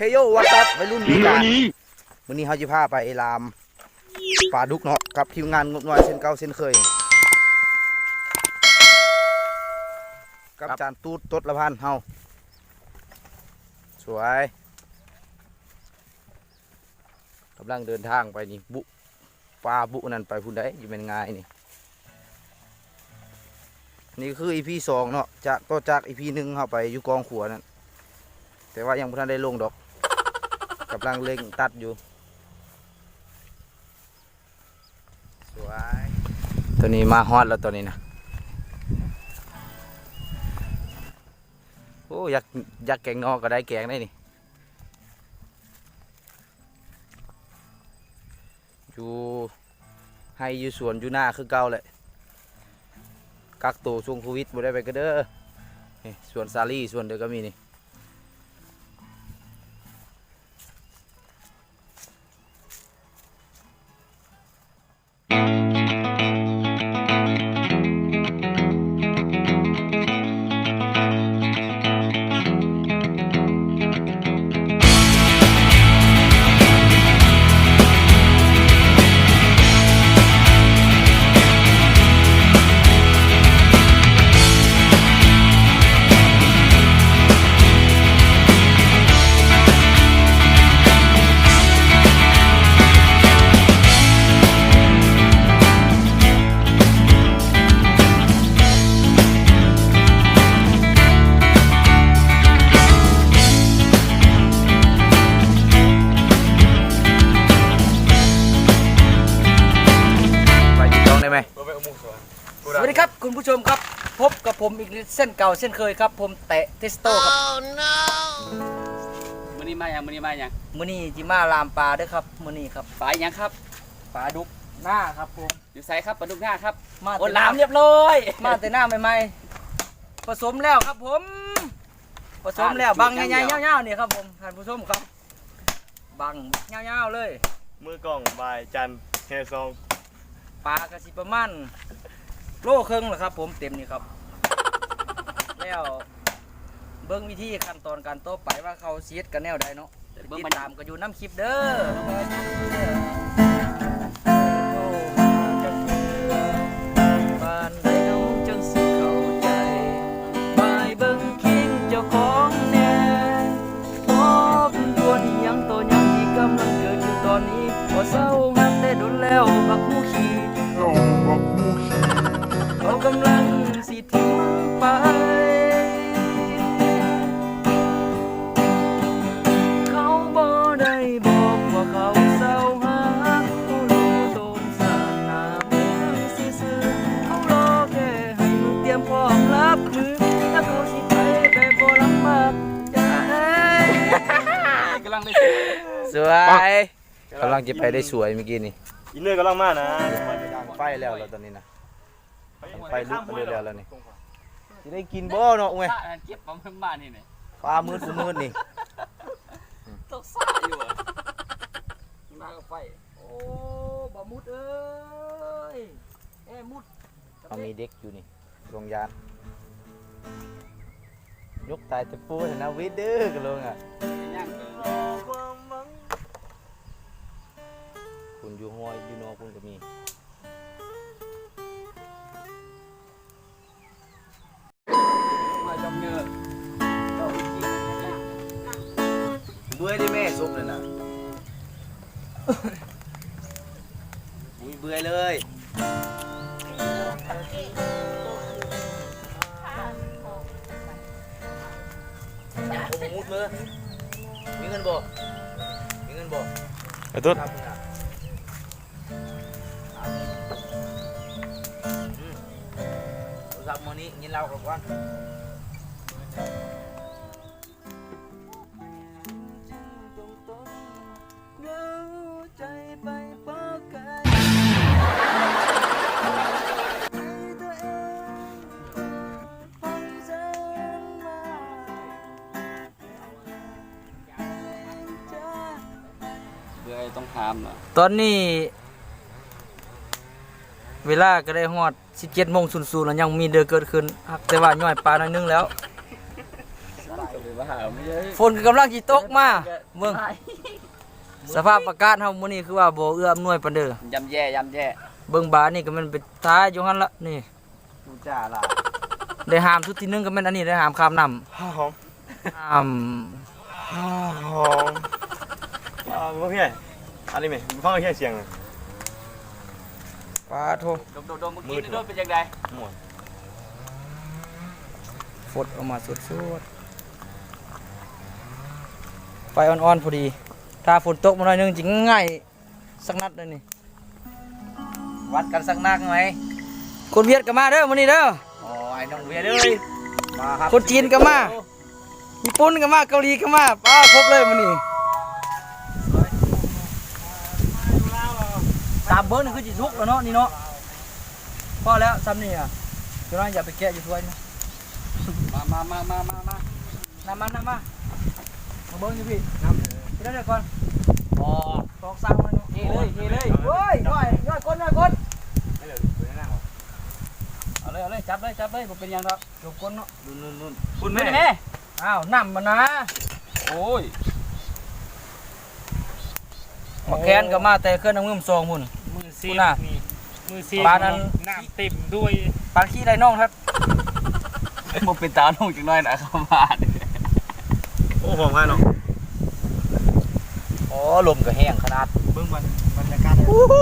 เฮโยวัตตับวัยรุ่นมีการมื้อนี้เฮาสิพาไปลามปลาดุกเนาะกับทีมงานงบน้อยเส้นเก่าเส้นเคย กับจานตูดตดละพันเฮาสวยกำลังเดินทางไปนี่บุปลาบุนั่นไปพุ่นได้อยู่เป็นง่ายนี่นี่คือ EP สองเนาะจากต่อจาก EP หนึ่งเข้าไปอยู่กองขัวนั่นแต่ว่ายังไม่ทันได้ลงดอก กำลังเล็งตัดอยู่ สวย ตัวนี้มาฮอตแล้วตัวนี้นะ โอ้ยากยากแกงนอกก็ได้แกงได้นี่ อยู่ให้อยู่สวนอยู่หน้าคือเก่าเลยกักตัวช่วงโควิดบ่ได้ไปก็เด้อสวนซาลี่สวนเดียวก็มีนี่ ผู้ชมครับพบกับผมอีกเส้นเก่าเส้นเคยครับ ผมเตะเทสโต้ครับมื้อนี้มาอย่างมื้อนี้มาอย่างมื้อนี้จิมาลามปลาเด้วยครับมื้อนี้ครับปลาอย่างครับปลาดุกหน้าครับผมอยู่ไสครับปลาดุกหน้าครับมาโอ้แต่ลามน้ำเรียบร้อยมาแต่หน้าใหม่ๆผสมแล้วครับผม ผสมแล้วบังใหญ่ๆยาวๆนี่ครับผมท่านผู้ชมครับ บังยาวๆเลย มือกล้องบายจันเฮซองปลากระสิประมาณ โลครึ่งเหรอครับ ผมเต็มนี่ครับ แล้วเบิ้งวิธีขั้นตอนการโต้ไปว่าเขาเสียดกันแนวใดเนาะเบิ่งติดมันตามก็อยู่น้ำคลิปเด้อ ไป เขาบ่ได้บอกว่าเขาเศร้าหาเขารู้ตนสาหนาเมืองซื่อๆเขารอแค่ให้มึงเตรียมพร้อมรับมือถ้าเขาสิไปแบบบ่ลำบากใจกำลังได้สวยกำลังจะไปได้สวยเมื่อกี้นี่อินเนอร์กำลังมากนะไฟแล้วแล้วตอนนี้นะไฟลุกมาเลยแล้วแล้วนี่ จะได้กินบ่เนาะเว้ยซ่าอันเก็บปลาเพิ่มบ้านนี่นี่ปลามืดกูมืดนี่ตกซ่าอยู่อะมากับไฟโอ้บ่มุดเอ้ยเอ้ยมุดเอามีเด็กอยู่นี่โรงยาน ยกตายตะปูเห็นนะวิดเด้อกันลงอะย่างคุณอยู่ห้วยอยู่นอกคุณก็มี บื่อได้แม่ซุปเลยนะอุ้ยเบื่อเลยโอ้มุดมือมีเงินบ่มีเงินบ่ไอ้ตุ๊ดครับมึงอะอืมโทรศัพท์มือนี้ยินเราก่อน เบื่อต้องถามอะตอนนี้ เวลาก็ได้ฮอด17โมง00แล้วยังมีเดือเกิดขึ้นหักแต่ว่าย่อยปลาหน่อยนึงแล้วสั่นก็เลยว่าไม่ใช่ฝนก็กำลังสิตกมาเมืองสภาพอากาศเฮามื้อนี้คือว่าบ่เอื้ออำนวยปานเด้อยำแย่ยำแย่เบิ่งบานี่ก็มันไปท้ายอยู่หั่นละนี่ กูจ้าล่ะได้หามทุกทีนึงก็แม่นอันนี้ได้หามข้ามน้ำหอมห้ามหอมอ่าบ่พี่ อะไรไหมฟังแค่เสียงน่ะปาโทดมดมเมื่อกี้นี่โดนเป็นยังไงม่วนฝดออกมาสดๆไฟอ่อนๆพอดี ถ้าฝนตกมาหน่อยหนึงจิง่ายสักนัดเลยนี่ วัดกันสักนักไหมคนเวียดก็มาเด้อมื้อนี้เด้อ อ๋อไอ้น้องเวียเลยมาครับคนจีนก็มา ญี่ปุ่นก็มาเกาหลีก็มาป้าครบเลยมื้อนี้ ตามเบิ้งนี่คือสิสุกแล้วเนาะนี่เนาะพอแล้วซ้ำนี่อะเดี๋ยวน้อยอย่าไปแกะอยู่ถ้วยนะมามามามามามาน้ำมันน้ำมามาเบิ้งอยู่พี่น้ำพี่นั่นเดี๋ยวก่อนอ๋อตอกสั่งมันเทเลยเทเลยเฮ้ยย่อยย่อยก้นย่อยก้นไม่เหลือไปนั่งหรอเอาเลยเอาเลยจับเลยจับเลยผมเป็นยังครับยกก้นเนาะนู่นนู่นนู่นคุณไม่แม่ได้แม่อ้าวน้ำมันนะโอ้ยมาแคนก็มาแต่เครื่องน้ำเงิมซองมุ่นมือ ซีคุณบน่ะนี่มือซีบปลานั้น น้ำเต็มด้วยปานขี้ไรน้องครับผมเป็นตาหนุ่งจังน้อยนะเข้ามาโอ้หอมมากเนาะอ๋อลมก็แห้งขนาดเบิ่งบรรยากาศอู้หู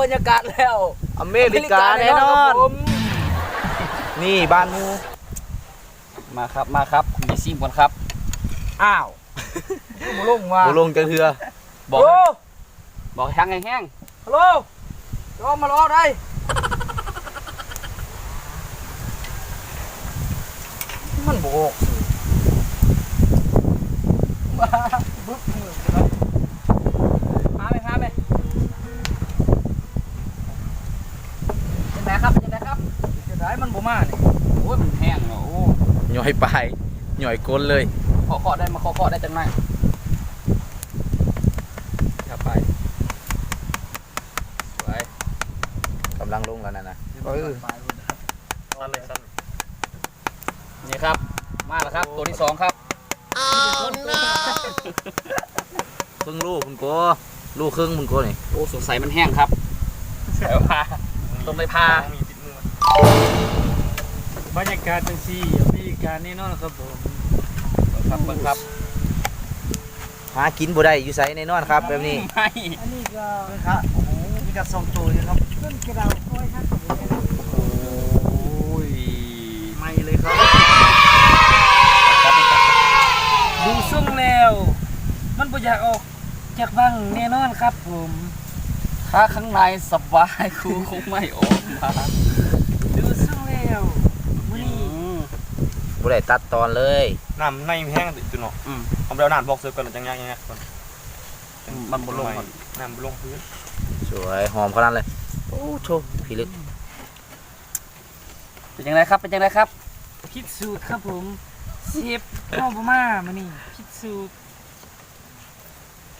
บรรยากาศแล้ว อเมริกาแน่นอนครับผมนี่บ้านมูมาครับมาครับมีซิมก่อนครับ อ้าวบุลงมาบ่ลงจังเทือบอกโอ้บอกแห้งแห้งฮัลโหล รอมารอได้มันโบกมาบึ๊บมือกันแล้วมาไหมมาไหมเป็นไงครับเป็นไงครับจะได้มันบ่มาเนี่ยโอ้ยมันแห้งเนาะโอ้หน่อยปลายหน่อยก้นเลยขอขอได้มาขอขอได้จังไหน อย่าไป สวย กำลังลงแล้วนะนะ เออสั้นเลยสั้นนี่ครับ มาแล้วครับ ตัวที่สองครับเพิ่งลูกคุณโกลูกครึ่งคุณโกนี่โอ้สงสัยมันแห้งครับเดี๋ยวพาต้องไปพามีติดมือบรรยากาศจังซี่มีการแน่นอนครับผมครับเบิ่งครับหากินบ่ได้อยู่ไสแน่นอนครับแบบนี้ไม่อันนี้ก็ ครับโอ้โหมีกระส่งตัวเลยครับขึ้นกระดาษค่อยครับโอ้ยไม่เลยครับ ดูส่งแล้ว มันบ่อยากออกจากบ้างแน่นอนครับผมถ้าข้างในสบายครูคงไม่ออกมาดูส่งแล้วมื้อนี้บ่ได้ตัดตอนเลยน้ำในแห้งติดตัวเนาะอืมเอาไปเอาน้ำบอกเสือก่อนจังยังยังก่อนมันบนลงก่อนน้ำบลงพื้นส วยหอมขนาดเลย โอ้โชพิลึก เป็นยังไงครับ เป็นยังไงครับพิดสูตรครับผมเสียบเข้าบ่มามื้อนี้พิดสูตร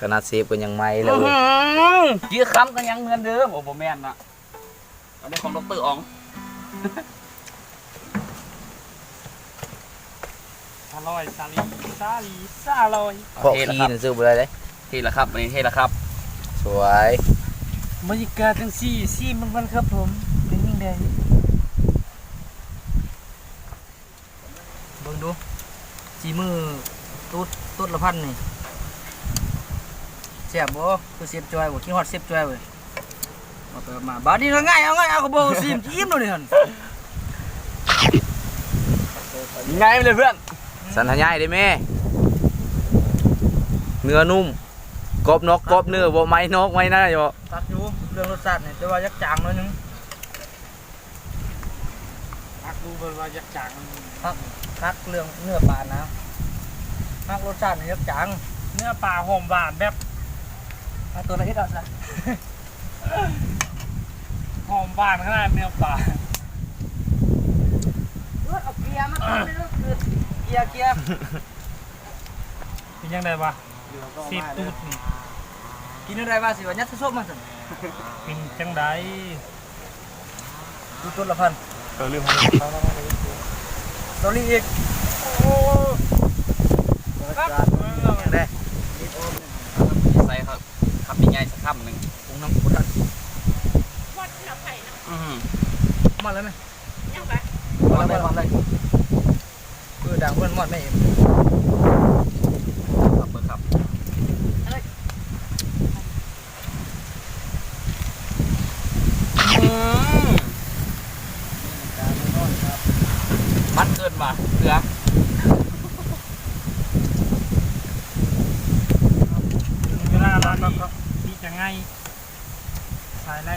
ขนาดเซฟก็ยังไหม้เลยยื้อคำกันยังเหมือนเดิม โอ้โหแม่นนะอันนี้ของดรอ๋องอร่อยซาลีซาลีซาลอยเพราะขี้นั่นซื้อบ่ได้เลยเท่ละครับอันนี้เท่ละครับ สวย บรรยากาศจังซี่ซี่มันมันครับผม เป็นยังไงเบิ่งดูจีมือตุ๊ดตุ๊ดละพันนี่เสียบบ่คือเสียบจอยบ่คิดฮอดเสียบจอยเว้ยเอาไปเอามาบาดนี้ง่ายเอาง่ายเอาก็บ่ซิมจิ้มเลยนี่หั่นไงไปเลยเพื่อนสันทยายได้แม่เนื้อนุ่มกรอบนอกกรอบเนื้อบ่ไม้นอกไม้หน้าอยู่ตัดอยู่ เรื่องรสชาตินี่แต่ว่ายักจางหน่อยหนึงพักดูเบิ่งว่าอยากจังคักเรื่องเนื้อปลานะคักรสชาตินี่ยักจางเนื้อปลาหอมหวานแบบเอาตัวละเฮ็ดเอาซะหอมหวานขนาดเนื้อปลาเลือดเอาเกียร์มาทำเลยเลือดเกียร์เกียร์เป็นยังไงวะสิบตูดนี่กินอะไรมาสิว่ายัดซุปมาสิ เป็นจังไดดูต้นละพันเออลืมให้ตัวนี้อีกโอ้ได้ใส่ครับคำใหญ่ๆสักคำหนึ่งปรุงน้ำพุทันอืมมาแล้วไหมวางเลยมาเลยเออดังเพื่อนมอดไม่เอ็ม ครับเบอร์ครับมันเกินว่ะเสือ เวลาร้าน ก็ดีจะง่ายสายไล่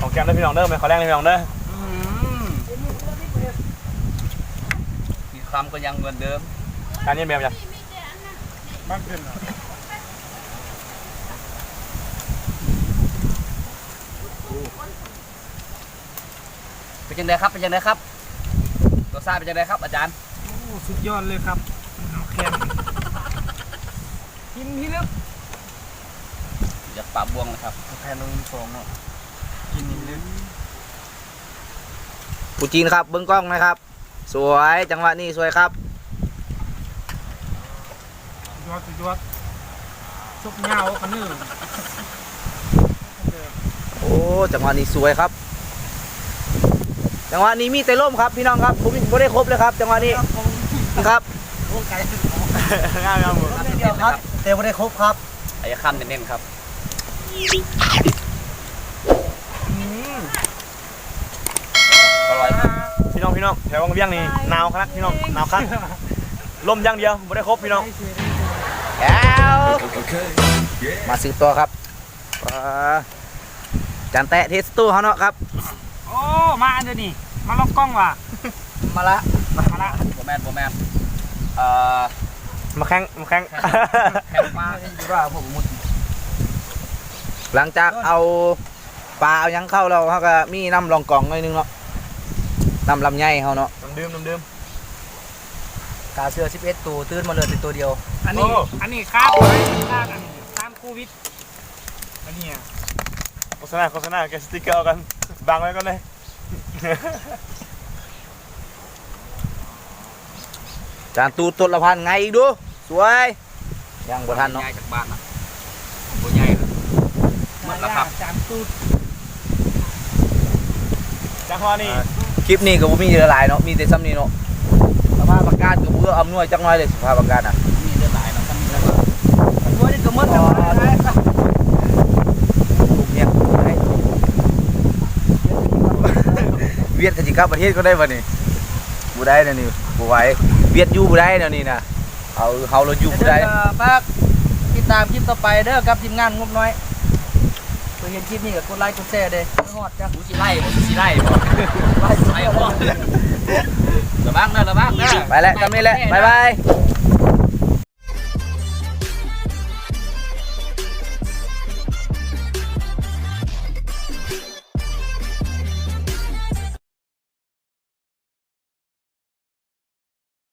ของแกมได้พี่น้องเด้อไหมขอแรกเลยพี่น้องเด้ออืมมีคำก็ยังเหมือนเดิมการนี้แบบยังบ้านเพื่อนเป็นยังไงครับเป็นยังไงครับรสชาติเป็นยังไงครับ อาจารย์ โอ้สุดยอดเลยครับเอาแคนกินพี่ลึก อยากปราบบวงเลยครับแค่นึงสองเนาะกินนิดนึงปูจีนครับเบิ้งกล้องนะครับ สวยจังหวะนี้สวยครับสุดยอดสุดยอดซุกเหงากันนื่โอ้จังหวะนี้สวยครับ จังหวะนี้มีแต่ล่มครับพี่น้องครับผมไม่ได้ครบเลยครับ จังหวะนี้ครับง่ายครับผมเดียวครับแต่ไม่ได้ครบครับไอ้คำเน้นๆครับ อร่อยพี่น้องพี่น้องแถววังเวียงนี่หนาวครับพี่น้องหนาวครับลมอย่างเดียวไม่ได้ครบพี่น้องแล้วมาซื้อตัวครับอ่าจานแตะเทสตู้เขาเนาะครับ โอ้ มาอันเดียวนี่ มาลองกล้องว่ะ มาละ มาละโบแมนโบแมนเอ่อ มาแข่งมาแข่งแคมมาว่าผมมุด หลังจากเอาปลาเอาหยังเข้าเราเขาก็มีน้ำรองกล่องหน่อยนึงเนาะน้ำลำไยเขาเนาะน้ำดื่มน้ำดื่มกาเสื้อ11 ตัวตื่นมาเลยเป็นตัวเดียว อันนี้โอ้อันนี้ครับไว้ครับอันนี้ตามโควิด อันนี้อะโฆษณาโฆษณาแกสติ๊กเกอร์เอากันบังไว้ก่อนเลย จานตูดต้นละพันไงอีกดู สวย ยังบ่ทันเนาะใหญ่จากบ้านอะโบใหญ่เลยห มดแล้วครับจานตูดจังหวะนี้คลิปนี้ก็บ่มีเยอะหลายเนาะมีแต่ซ้ำนี้เนาะสภาพอากาศก็บ่เอื้ออำนวยจักหน่อยเลยสภาพอากาศอะมีเลือดหลายเนาะครับมีเลือดหลายตัวนี้ก็หมดแล้วลูกเนี่ยให้เวียดกันสิครับประเทศก็ได้บ่นี่บ่ได้นะนี่บ่ไหวเวียดอยู่บ่ได้นะนี่นะเอาเฮาเราอยู่บ่ได้ฝากติดตามคลิปต่อไปเด้อกับทีมงานงบน้อย เพื่อเห็นคลิปนี้ก็กดไลค์กดแชร์เด้อฮอดจ้ะหมูสิไล่หมูสิไล่บ่ไล่บ่ระวังเด้อระวังเด้อไปแล้วจำนี้แหละบ๊ายบาย